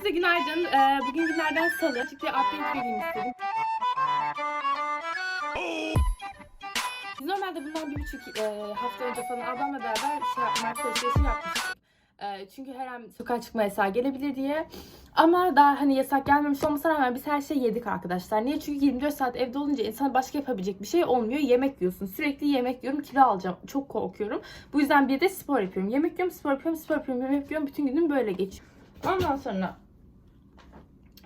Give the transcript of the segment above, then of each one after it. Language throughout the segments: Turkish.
Herkese günaydın. Ee, bugün günlerden salı. Çünkü update vereyim istedim. Biz normalde bundan bir buçuk e, hafta önce falan ablamla beraber şey, market alışverişi yapmıştık. E, çünkü her an sokağa çıkma yasağı gelebilir diye. Ama daha hani yasak gelmemiş olmasına rağmen biz her şeyi yedik arkadaşlar. Niye? Çünkü 24 saat evde olunca insan başka yapabilecek bir şey olmuyor. Yemek yiyorsun. Sürekli yemek yiyorum. Kilo alacağım. Çok korkuyorum. Bu yüzden bir de spor yapıyorum. Yemek yiyorum, spor yapıyorum, spor yapıyorum, yemek yiyorum. Bütün günüm böyle geçiyor. Ondan sonra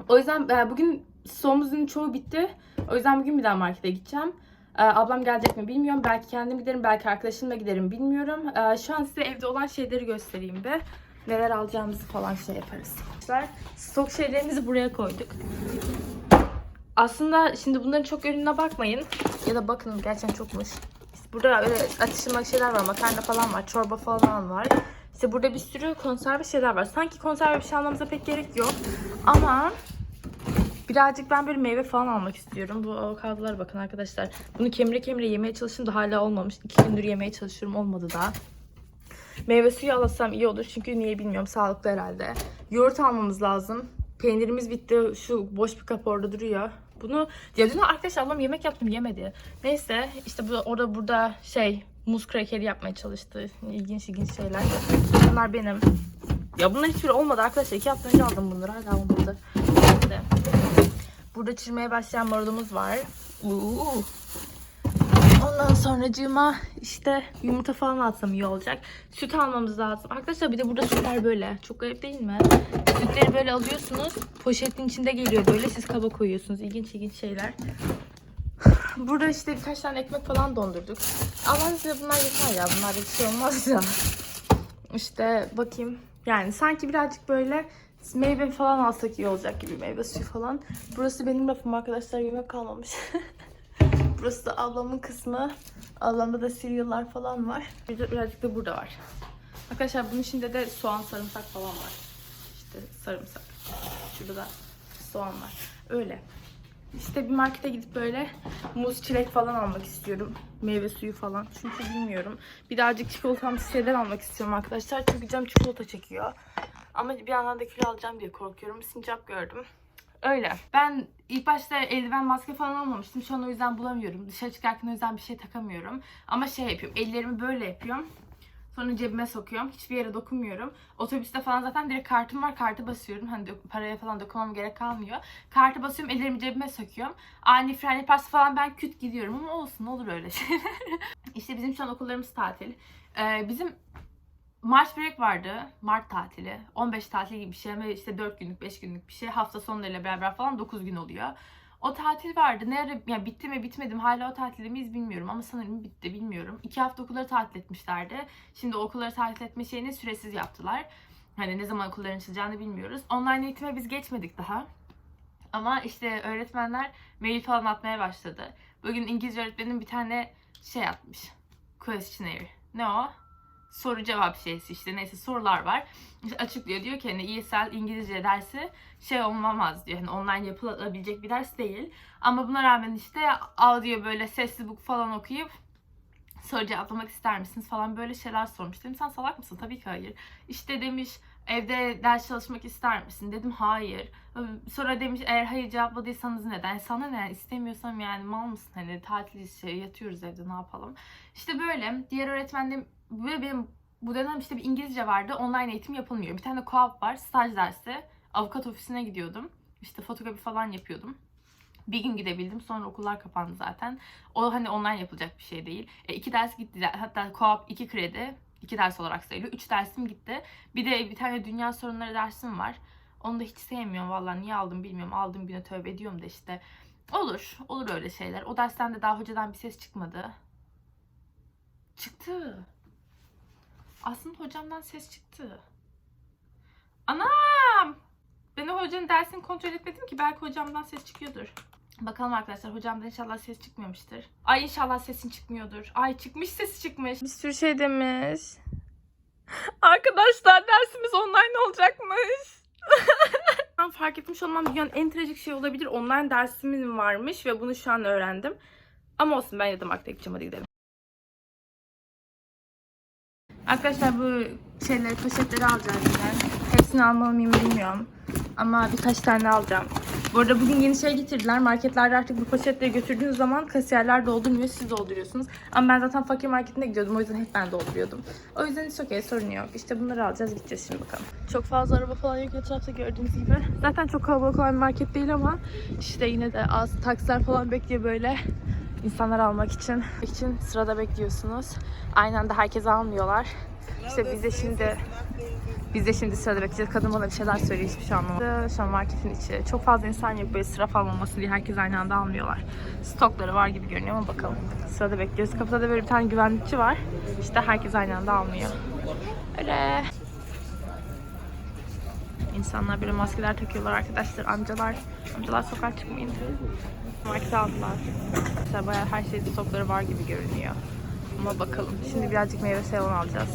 o yüzden e, bugün stoğumuzun çoğu bitti. O yüzden bugün bir daha markete gideceğim. E, ablam gelecek mi bilmiyorum. Belki kendim giderim, belki arkadaşımla giderim bilmiyorum. E, şu an size evde olan şeyleri göstereyim bir. Neler alacağımızı falan şey yaparız. Stok şeylerimizi buraya koyduk. Aslında şimdi bunların çok ürününe bakmayın. Ya da bakın gerçekten çokmuş. Burada öyle atıştırmalık şeyler var. Makarna falan var. Çorba falan var. İşte burada bir sürü konserve şeyler var. Sanki konserve bir şey almamıza pek gerek yok. Ama birazcık ben böyle meyve falan almak istiyorum. Bu avokadolara bakın arkadaşlar. Bunu kemire kemire yemeye çalıştım da hala olmamış. İki gündür yemeye çalışıyorum. Olmadı daha. Meyve suyu alasam iyi olur. Çünkü niye bilmiyorum. Sağlıklı herhalde. Yoğurt almamız lazım. Peynirimiz bitti. Şu boş bir kap orada duruyor. Bunu ya dün arkadaşlar ablam yemek yaptım yemedi. Neyse işte bu, orada burada şey muz krakeri yapmaya çalıştı. İlginç ilginç şeyler. Bunlar benim. Ya bunlar hiçbiri olmadı arkadaşlar. İki hafta önce aldım bunları. Hala olmadı. Neyse. Burada çürümeye başlayan marulumuz var. Uuu. Ondan sonracığıma işte yumurta falan alsam iyi olacak. Süt almamız lazım. Arkadaşlar bir de burada sütler böyle. Çok garip değil mi? Sütleri böyle alıyorsunuz. Poşetin içinde geliyor böyle. Siz kaba koyuyorsunuz. İlginç ilginç şeyler. Burada işte birkaç tane ekmek falan dondurduk. Allah'ın size bunlar yeter ya. Bunlar bir şey olmaz ya. İşte bakayım. Yani sanki birazcık böyle meyve falan alsak iyi olacak gibi. Meyve suyu falan. Burası benim rafım arkadaşlar. Yemek kalmamış. Burası da ablamın kısmı. Ablamda da cereal'lar falan var. Bir de birazcık da burada var. Arkadaşlar bunun içinde de soğan, sarımsak falan var. İşte sarımsak. Şurada da soğan var. Öyle. İşte bir markete gidip böyle muz, çilek falan almak istiyorum. Meyve suyu falan. Çünkü bilmiyorum. Birazcık çikolatamsı şeyler almak istiyorum arkadaşlar. Çünkü canım çikolata çekiyor. Ama bir yandan da kilo alacağım diye korkuyorum. Sincap gördüm. Öyle. Ben ilk başta eldiven maske falan almamıştım. Şu an o yüzden bulamıyorum. Dışarı çıkarken o yüzden bir şey takamıyorum. Ama şey yapıyorum. Ellerimi böyle yapıyorum. Sonra cebime sokuyorum. Hiçbir yere dokunmuyorum. Otobüste falan zaten direkt kartım var. Kartı basıyorum. Hani paraya falan dokunmam gerek kalmıyor. Kartı basıyorum. Ellerimi cebime sokuyorum. Ani fren yaparsa falan ben küt gidiyorum. Ama olsun olur öyle şeyler. işte bizim şu an okullarımız tatil. Ee, bizim March break vardı. Mart tatili. 15 tatil gibi bir şey ama işte 4 günlük 5 günlük bir şey. Hafta sonlarıyla beraber falan 9 gün oluyor. O tatil vardı. Ne ara, yani bitti mi bitmedi hala o tatilde miyiz bilmiyorum ama sanırım bitti bilmiyorum. 2 hafta okulları tatil etmişlerdi. Şimdi okulları tatil etme şeyini süresiz yaptılar. Hani ne zaman okulların açılacağını bilmiyoruz. Online eğitime biz geçmedik daha. Ama işte öğretmenler mail falan atmaya başladı. Bugün İngilizce öğretmenim bir tane şey atmış. Questionnaire. Ne o? Soru cevap şeysi işte neyse sorular var. İşte açıklıyor diyor ki hani ESL İngilizce dersi şey olmamaz diyor. Hani online yapılabilecek bir ders değil. Ama buna rağmen işte audio böyle sesli book falan okuyup soru cevaplamak ister misiniz falan böyle şeyler sormuş. Dedim sen salak mısın? Tabii ki hayır. İşte demiş evde ders çalışmak ister misin? Dedim hayır. Sonra demiş eğer hayır cevapladıysanız neden? Sana ne? İstemiyorsam yani mal mısın? Hani tatil şey yatıyoruz evde ne yapalım? İşte böyle. Diğer öğretmenim ve benim bu dönem işte bir İngilizce vardı. Online eğitim yapılmıyor. Bir tane co-op var. Staj dersi. Avukat ofisine gidiyordum. İşte fotokopi falan yapıyordum. Bir gün gidebildim. Sonra okullar kapandı zaten. O hani online yapılacak bir şey değil. E, iki ders gitti. Hatta co-op iki kredi. iki ders olarak sayılıyor. Üç dersim gitti. Bir de bir tane dünya sorunları dersim var. Onu da hiç sevmiyorum vallahi niye aldım bilmiyorum. Aldığım güne tövbe ediyorum da işte. Olur. Olur öyle şeyler. O dersten de daha hocadan bir ses çıkmadı. Çıktı. Aslında hocamdan ses çıktı. Anam! Ben o hocanın dersini kontrol etmedim ki. Belki hocamdan ses çıkıyordur. Bakalım arkadaşlar hocamdan inşallah ses çıkmamıştır. Ay inşallah sesin çıkmıyordur. Ay çıkmış sesi çıkmış. Bir sürü şey demiş. Arkadaşlar dersimiz online olacakmış. Ben fark etmiş olmam dünyanın en trajik şey olabilir. Online dersimin varmış ve bunu şu an öğrendim. Ama olsun ben yadım akta gideceğim hadi gidelim. Arkadaşlar bu şeyleri poşetleri alacağız. Hepsi hepsini almalı mıyım bilmiyorum. Ama birkaç tane alacağım. Bu arada bugün yeni şey getirdiler. Marketlerde artık bu poşetleri götürdüğünüz zaman kasiyerler doldurmuyor, siz dolduruyorsunuz. Ama ben zaten fakir marketine gidiyordum. O yüzden hep ben dolduruyordum. O yüzden hiç okey sorun yok. İşte bunları alacağız gideceğiz şimdi bakalım. Çok fazla araba falan yok etrafta gördüğünüz gibi. Zaten çok kalabalık olan bir market değil ama işte yine de az taksiler falan bekliyor böyle insanlar almak için. için sırada bekliyorsunuz. Aynı anda herkes almıyorlar. İşte biz de şimdi biz de şimdi sırada bekleyeceğiz. Kadın bana bir şeyler söylüyor hiçbir şey anlamadım. Şu an marketin içi. Çok fazla insan yok böyle sıra falan olması diye herkes aynı anda almıyorlar. Stokları var gibi görünüyor ama bakalım. Sırada bekliyoruz. Kapıda da böyle bir tane güvenlikçi var. İşte herkes aynı anda almıyor. Öyle. İnsanlar böyle maskeler takıyorlar arkadaşlar. Amcalar, amcalar sokağa çıkmayın. Markete aldılar. Mesela bayağı her şeyde stokları var gibi görünüyor. Ama bakalım. Şimdi birazcık meyve seven alacağız.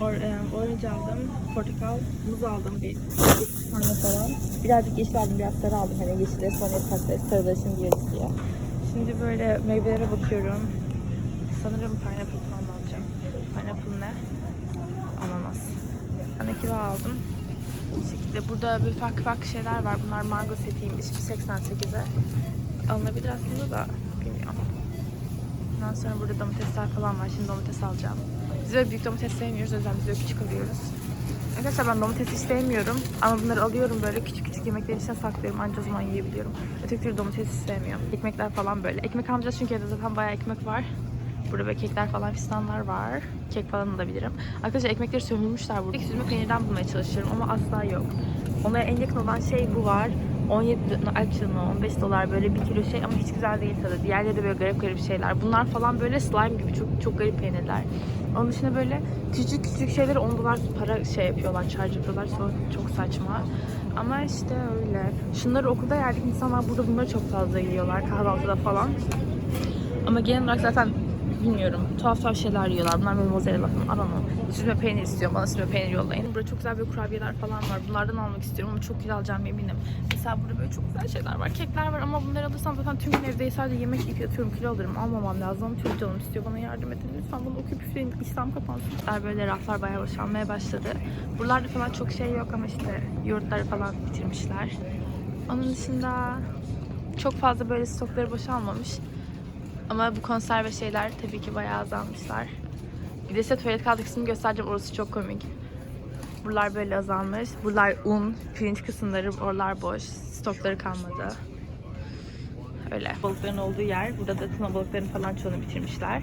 Or, e, orange aldım, portakal, muz aldım bir tane falan. Birazcık yeşil aldım, biraz sarı aldım. Hani yeşilleri sonra yaparsa sarıları şimdi yeriz diye. Şimdi böyle meyvelere bakıyorum. Sanırım pineapple falan alacağım. Pineapple ne? Ananas. Ben de kiva aldım. Bu şekilde burada bir farklı farklı şeyler var. Bunlar mango setiymiş. 88'e. Alınabilir aslında da bilmiyorum. Ondan sonra burada domatesler falan var. Şimdi domates alacağım. Biz böyle büyük domates sevmiyoruz. O yüzden biz böyle küçük alıyoruz. Arkadaşlar ben domates hiç sevmiyorum. Ama bunları alıyorum böyle küçük küçük yemeklerin içine saklıyorum. Anca o zaman yiyebiliyorum. Öteki türlü domates hiç. Ekmekler falan böyle. Ekmek almayacağız çünkü evde zaten bayağı ekmek var. Burada böyle kekler falan fistanlar var. Kek falan alabilirim. Arkadaşlar ekmekleri sömürmüşler burada. Süzme peynirden bulmaya çalışıyorum ama asla yok. Ona en yakın olan şey bu var. 17, actually no, 15 dolar böyle bir kilo şey ama hiç güzel değil tadı. Diğerleri de böyle garip garip şeyler. Bunlar falan böyle slime gibi çok çok garip peynirler. Onun dışında böyle küçük küçük şeyleri 10 dolar para şey yapıyorlar, charge yapıyorlar. Çok, çok saçma. Ama işte öyle. Şunları okulda yerdik insanlar burada bunları çok fazla yiyorlar kahvaltıda falan. Ama genel olarak zaten bilmiyorum. Tuhaf tuhaf şeyler yiyorlar. Bunlar böyle mozzarella falan. Aramam. Süzme peynir istiyorum. Bana süzme peynir yollayın. Burada çok güzel böyle kurabiyeler falan var. Bunlardan almak istiyorum ama çok kilo alacağım eminim. Mesela burada böyle çok güzel şeyler var. Kekler var ama bunları alırsam zaten tüm gün evde sadece yemek yiyip yatıyorum. Kilo alırım. Almamam lazım. Ama çok canım istiyor. Bana yardım edin. Lütfen bunu okuyup üfleyin. İştahım kapansın. Böyle raflar bayağı boşalmaya başladı. Buralarda falan çok şey yok ama işte yurtları falan bitirmişler. Onun dışında çok fazla böyle stokları boşalmamış. Ama bu konserve şeyler tabii ki bayağı azalmışlar. Bir de size tuvalet kağıdı kısmını göstereceğim. Orası çok komik. Buralar böyle azalmış. Buralar un, pirinç kısımları, oralar boş. Stokları kalmadı. Öyle. Balıkların olduğu yer. Burada da tuna balıklarının falan çoğunu bitirmişler.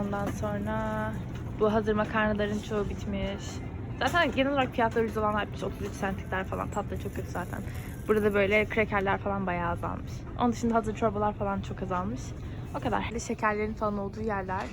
Ondan sonra bu hazır makarnaların çoğu bitmiş. Zaten genel olarak fiyatları ucuz olanlar bitmiş. 33 centlikler falan. Tatlı çok kötü zaten. Burada böyle krekerler falan bayağı azalmış. Onun dışında hazır çorbalar falan çok azalmış. O kadar. Şekerlerin falan olduğu yerler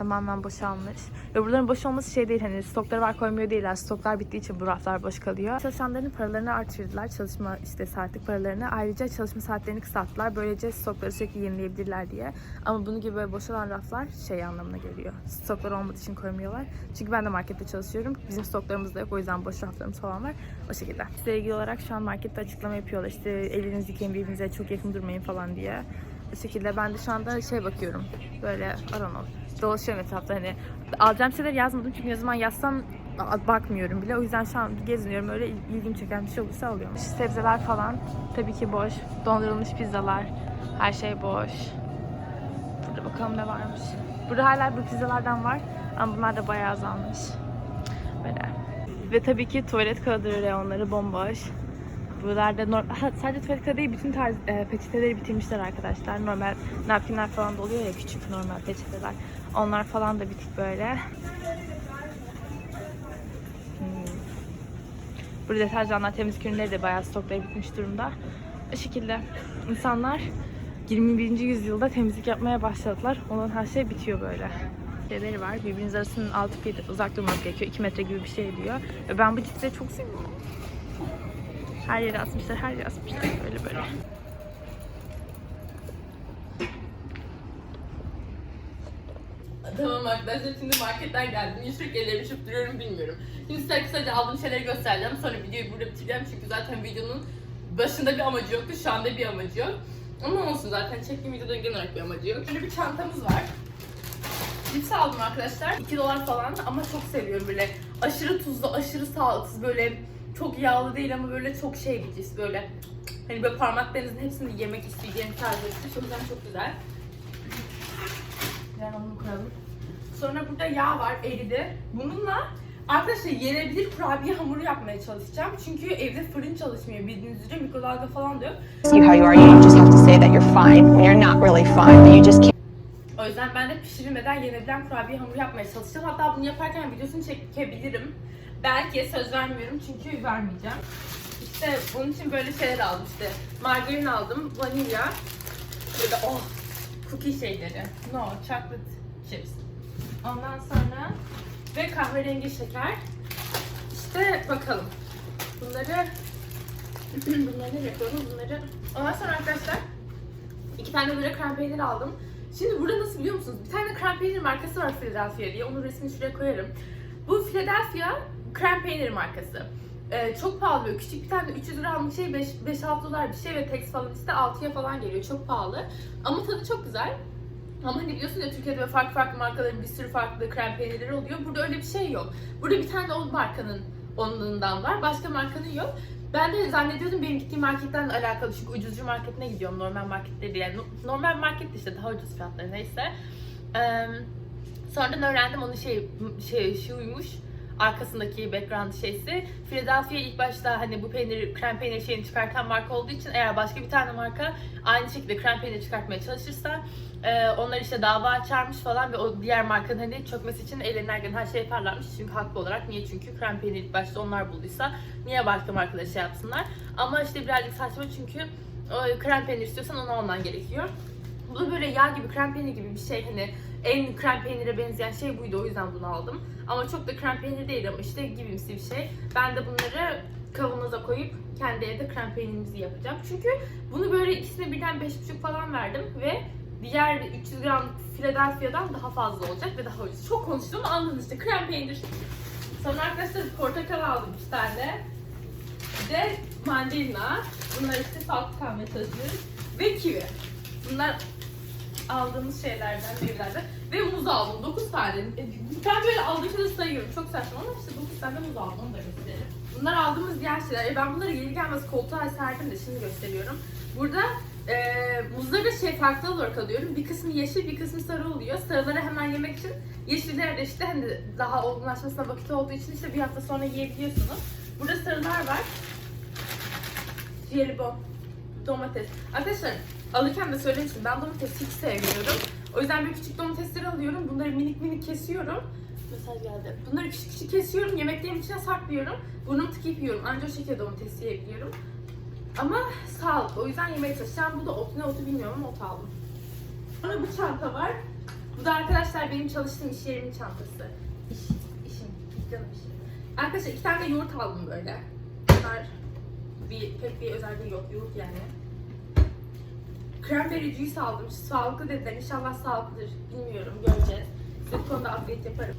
tamamen boşalmış. Ve buraların boş olması şey değil hani stokları var koymuyor değiller. Stoklar bittiği için bu raflar boş kalıyor. Çalışanların paralarını artırdılar. Çalışma işte saatlik paralarını. Ayrıca çalışma saatlerini kısalttılar. Böylece stokları sürekli yenileyebilirler diye. Ama bunun gibi böyle boşalan raflar şey anlamına geliyor. Stoklar olmadığı için koymuyorlar. Çünkü ben de markette çalışıyorum. Bizim stoklarımız da yok. O yüzden boş raflarımız falan var. O şekilde. Size ilgili olarak şu an markette açıklama yapıyorlar. İşte elinizi yıkayın birbirinize çok yakın durmayın falan diye. Bu şekilde ben de şu anda şey bakıyorum. Böyle know. Dolaşıyorum etrafta hani. Alacağım şeyler yazmadım çünkü ne zaman yazsam bakmıyorum bile. O yüzden şu an geziniyorum. Öyle il- ilgimi çeken bir şey olursa alıyorum. Sebzeler falan tabii ki boş. Dondurulmuş pizzalar. Her şey boş. Burada bakalım ne varmış. Burada hala bu pizzalardan var. Ama bunlar da bayağı azalmış. Böyle. Ve tabii ki tuvalet kağıdı reyonları bomboş. Buralarda norm- ha, sadece tuvalet kağıdı değil bütün tarz e, peçeteleri bitirmişler arkadaşlar. Normal napkinler falan da oluyor ya küçük normal peçeteler. Onlar falan da bitik böyle. Hmm. Burada deterjanlar, temizlik ürünleri de bayağı stokları bitmiş durumda. O şekilde insanlar 21. yüzyılda temizlik yapmaya başladılar. Onun her şey bitiyor böyle. Şeyleri var. Birbiriniz arasının 6 feet uzak durmak gerekiyor. 2 metre gibi bir şey diyor. Ben bu ciddi çok seviyorum. Her yere asmışlar, her yere asmışlar. Böyle böyle. Tamam arkadaşlar şimdi marketten geldim. Niye ellerimi çırpıp duruyorum bilmiyorum. Şimdi size kısaca aldığım şeyleri göstereceğim. Sonra videoyu burada bitireceğim. Çünkü zaten videonun başında bir amacı yoktu. Şu anda bir amacı yok. Ama olsun zaten çektiğim videoda genel olarak bir amacı yok. Şöyle bir çantamız var. Cips aldım arkadaşlar. 2 dolar falan ama çok seviyorum böyle aşırı tuzlu, aşırı sağlıksız böyle çok yağlı değil ama böyle çok şey bir cips böyle hani böyle parmaklarınızın hepsini yemek isteyeceğiniz tarzı bir cips. O yüzden çok güzel. Yani onu koyalım. Sonra burada yağ var eridi. Bununla arkadaşlar yenebilir kurabiye hamuru yapmaya çalışacağım. Çünkü evde fırın çalışmıyor bildiğiniz üzere mikrodalga falan da yok. how you are, you just have to say that you're fine when you're not really fine, but you just can't. O yüzden ben de pişirilmeden yenebilen kurabiye hamuru yapmaya çalışacağım. Hatta bunu yaparken videosunu çekebilirim. Belki söz vermiyorum çünkü vermeyeceğim. İşte bunun için böyle şeyler aldım işte. Margarin aldım, vanilya, böyle oh cookie şeyleri. No, chocolate chips. Ondan sonra ve kahverengi şeker. İşte bakalım. Bunları bunları ne yapıyorum? Bunları ondan sonra arkadaşlar iki tane böyle krem peynir aldım. Şimdi burada nasıl biliyor musunuz? Bir tane krem peynir markası var Philadelphia diye. Onun resmini şuraya koyarım. Bu Philadelphia krem peynir markası. Ee, çok pahalı böyle küçük bir tane 300 gramlık şey 5-6 dolar bir şey ve tax falan işte 6'ya falan geliyor. Çok pahalı. Ama tadı çok güzel. Ama hani biliyorsun ya Türkiye'de farklı farklı markaların bir sürü farklı krem peynirleri oluyor. Burada öyle bir şey yok. Burada bir tane o markanın onundan var. Başka markanın yok. Ben de zannediyordum benim gittiğim marketten alakalı çünkü ucuzcu marketine gidiyorum normal marketleri yani no- normal market işte daha ucuz fiyatları neyse. Ee, sonradan öğrendim onun şey şey şuymuş arkasındaki background şeysi. Philadelphia ilk başta hani bu peynir krem peynir şeyini çıkartan marka olduğu için eğer başka bir tane marka aynı şekilde krem peynir çıkartmaya çalışırsa e, onlar işte dava açarmış falan ve o diğer markanın hani çökmesi için ellerinden her şey yaparlarmış. Çünkü haklı olarak niye? Çünkü krem peynir ilk başta onlar bulduysa niye başka markalar şey yapsınlar? Ama işte birazcık saçma çünkü o krem peynir istiyorsan onu alman gerekiyor. Bu böyle yağ gibi krem peynir gibi bir şey hani en krem peynire benzeyen şey buydu o yüzden bunu aldım. Ama çok da krem peynir değil ama işte gibimsi bir şey. Ben de bunları kavanoza koyup kendi evde krem peynirimizi yapacağım. Çünkü bunu böyle ikisine birden 5,5 falan verdim ve diğer 300 gram Philadelphia'dan daha fazla olacak ve daha ucuz. Çok konuştum anladınız işte krem peynir. Sonra arkadaşlar portakal aldım bir tane. Bir de mandalina. Bunlar işte sağlıklı kalmaya çalışıyoruz. Ve kivi. Bunlar aldığımız şeylerden, meyvelerden. Ve muz aldım. 9 tane. E, Ben böyle aldığımda sayıyorum. Çok saçma ama işte 9 tane muz aldım. Onu da göstereyim. Bunlar aldığımız diğer şeyler. E, ben bunları gelir gelmez koltuğa serdim de şimdi gösteriyorum. Burada e, muzları şey farklı olarak alıyorum. Bir kısmı yeşil, bir kısmı sarı oluyor. Sarıları hemen yemek için, yeşilleri de işte hani daha olgunlaşmasına vakit olduğu için işte bir hafta sonra yiyebiliyorsunuz. Burada sarılar var. Jelibon, domates. Arkadaşlar alırken de söylemiştim ben domates hiç sevmiyorum. O yüzden bir küçük domatesleri alıyorum. Bunları minik minik kesiyorum. Mesaj geldi. Bunları küçük küçük kesiyorum. Yemeklerimin içine saklıyorum. Burnumu tıkayıp yiyorum. Anca o şekilde domates yiyebiliyorum. Ama sağlıklı. O yüzden yemeye çalışacağım. Bu da ot ne otu bilmiyorum ama ot aldım. Sonra bu çanta var. Bu da arkadaşlar benim çalıştığım iş yerimin çantası. İş, işim, canım işim. Arkadaşlar iki tane yoğurt aldım böyle. Bunlar bir, pek bir özelliği yok. Yoğurt yani. Cranberry juice aldım. Sağlıklı dediler. İnşallah sağlıklıdır. Bilmiyorum. Göreceğiz. Size bu konuda update yaparım.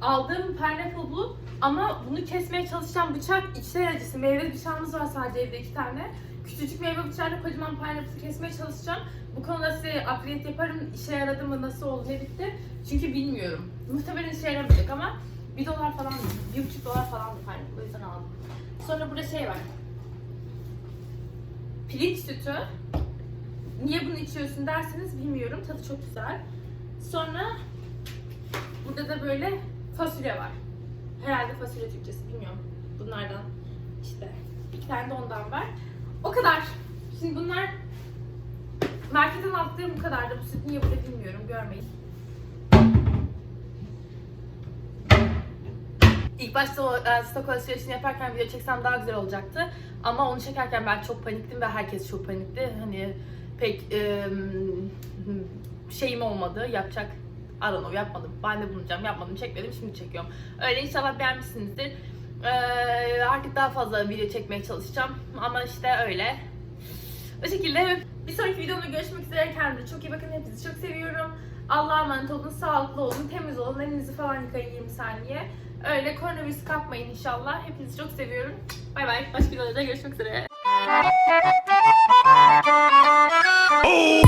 Aldığım pineapple bu. Ama bunu kesmeye çalışacağım bıçak içler acısı. Meyve bıçağımız var sadece evde iki tane. Küçücük meyve bıçağıyla kocaman pineapple kesmeye çalışacağım. Bu konuda size update yaparım. İşe yaradı mı, nasıl oldu, ne bitti. Çünkü bilmiyorum. Muhtemelen işe yaramayacak ama 1 dolar falan, 1,5 dolar falan bir pineapple. O yüzden aldım. Sonra burada şey var. Pirinç sütü. Niye bunu içiyorsun derseniz bilmiyorum. Tadı çok güzel. Sonra burada da böyle fasulye var. Herhalde fasulye Türkçesi bilmiyorum. Bunlardan işte iki tane de ondan var. O kadar. Şimdi bunlar marketten aldıklarım bu kadardı. Bu süt niye burada bilmiyorum. Görmeyin. İlk başta o e, stok alışverişini yaparken video çeksem daha güzel olacaktı. Ama onu çekerken ben çok paniktim ve herkes çok panikti. Hani pek e, şeyim olmadı. Yapacak I don't yapmadım. Ben de bulunacağım. Yapmadım. Çekmedim. Şimdi çekiyorum. Öyle inşallah beğenmişsinizdir. Ee, artık daha fazla video çekmeye çalışacağım. Ama işte öyle. O şekilde bir sonraki videomda görüşmek üzere. Kendinize çok iyi bakın. Hepinizi çok seviyorum. Allah'a emanet olun. Sağlıklı olun. Temiz olun. Elinizi falan yıkayın 20 saniye. Öyle koronavirüs kapmayın inşallah. Hepinizi çok seviyorum. Bay bay. Başka videolarda görüşmek üzere. Oh!